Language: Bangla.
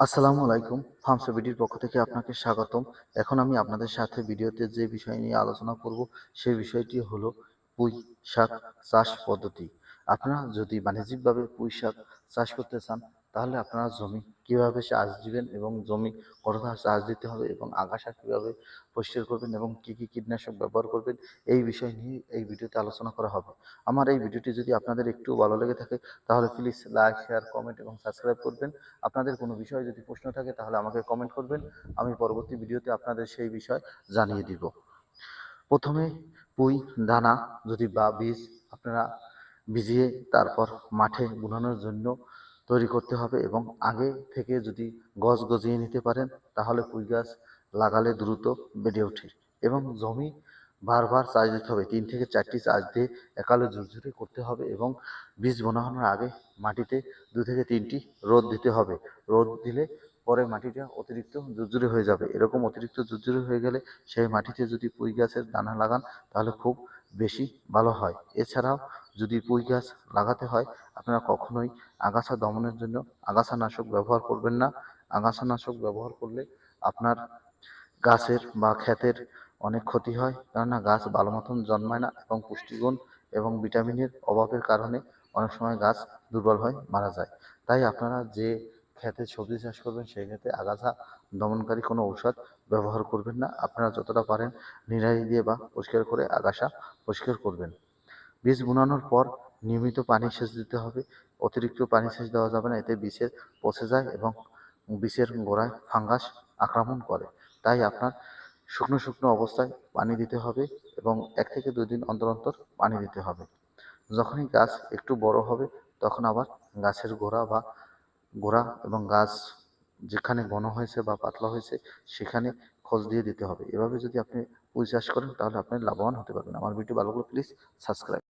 আসসালামু আলাইকুম। ফার্মস বিডির পক্ষ থেকে আপনাকে স্বাগতম। এখন আমি আপনাদের সাথে ভিডিওতে যে বিষয় নিয়ে আলোচনা করব, সেই বিষয়টি হলো পুঁই শাক চাষ পদ্ধতি। আপনারা যদি বাণিজ্যিকভাবে পুঁই শাক চাষ করতে চান, তাহলে আপনারা জমি কীভাবে চাষ দিবেন এবং জমি কতটা চাষ দিতে হবে এবং আগাছা কীভাবে পরিষ্কার করবেন এবং কি কি কীটনাশক ব্যবহার করবেন, এই বিষয় নিয়ে এই ভিডিওতে আলোচনা করা হবে। আমার এই ভিডিওটি যদি আপনাদের একটু ভালো লেগে থাকে, তাহলে প্লিজ লাইক শেয়ার কমেন্ট এবং সাবস্ক্রাইব করবেন। আপনাদের কোনো বিষয়ে যদি প্রশ্ন থাকে, তাহলে আমাকে কমেন্ট করবেন। আমি পরবর্তী ভিডিওতে আপনাদের সেই বিষয় জানিয়ে দিব। প্রথমে পুঁই, দানা যদি বা বীজ আপনারা ভিজিয়ে তারপর মাঠে বুনানোর জন্য তৈরি করতে হবে এবং আগে থেকে যদি গছ গজিয়ে নিতে পারেন, তাহলে পুঁই গাছ লাগালে দ্রুত বেড়ে ওঠে এবং জমি বারবার চাষ দিতে হবে। তিন থেকে চারটি চাষ দিয়ে একালে ঝুরঝুরে করতে হবে এবং বীজ বোনানোর আগে মাটিতে দু থেকে তিনটি রোদ দিতে হবে। রোদ দিলে পরে মাটিটা অতিরিক্ত ঝুরঝুরে হয়ে যাবে। এরকম অতিরিক্ত ঝুরঝুরে হয়ে গেলে সেই মাটিতে যদি পুঁই গাছের দানা লাগান, তাহলে খুব বেশি ভালো হয়। এছাড়াও যদি পুঁই গাছ লাগাতে হয়, আপনারা কখনোই আগাছা দমনের জন্য আগাছানাশক ব্যবহার করবেন না। আগাছানাশক ব্যবহার করলে আপনার গাছের বা ক্ষেতের অনেক ক্ষতি হয়, কেননা গাছ ভালো মতন জন্মায় না এবং পুষ্টিগুণ এবং ভিটামিনের অভাবের কারণে অনেক সময় গাছ দুর্বল হয়, মারা যায়। তাই আপনারা যে ক্ষেতে সবজি চাষ করবেন, সেই ক্ষেত্রে আগাছা দমনকারী কোনো ঔষধ ব্যবহার করবেন না। আপনারা যতটা পারেন নিড়াই দিয়ে বা পরিষ্কার করে আগাছা পরিষ্কার করবেন। বীজ বুনানোর পর নিয়মিত পানি সেচ দিতে হবে। অতিরিক্ত পানি সেচ দেওয়া যাবে না, এতে বীজের পচে যায় এবং বীজের গোড়ায় ফাঙ্গাস আক্রমণ করে। তাই আপনার শুকনো শুকনো অবস্থায় পানি দিতে হবে এবং এক থেকে দুই দিন অন্তর অন্তর পানি দিতে হবে। যখনই গাছ একটু বড় হবে, তখন আবার গাছের গোড়া বা গোড়া এবং গাছ যেখানে ঘন হয়েছে বা পাতলা হয়েছে, সেখানে খোঁজ দিয়ে দিতে হবে। এভাবে যদি আপনি পুঁই চাষ করেন, তাহলে আপনি লাভবান হতে পারবেন। আমার ভিডিও ভালো প্লিজ সাবস্ক্রাইব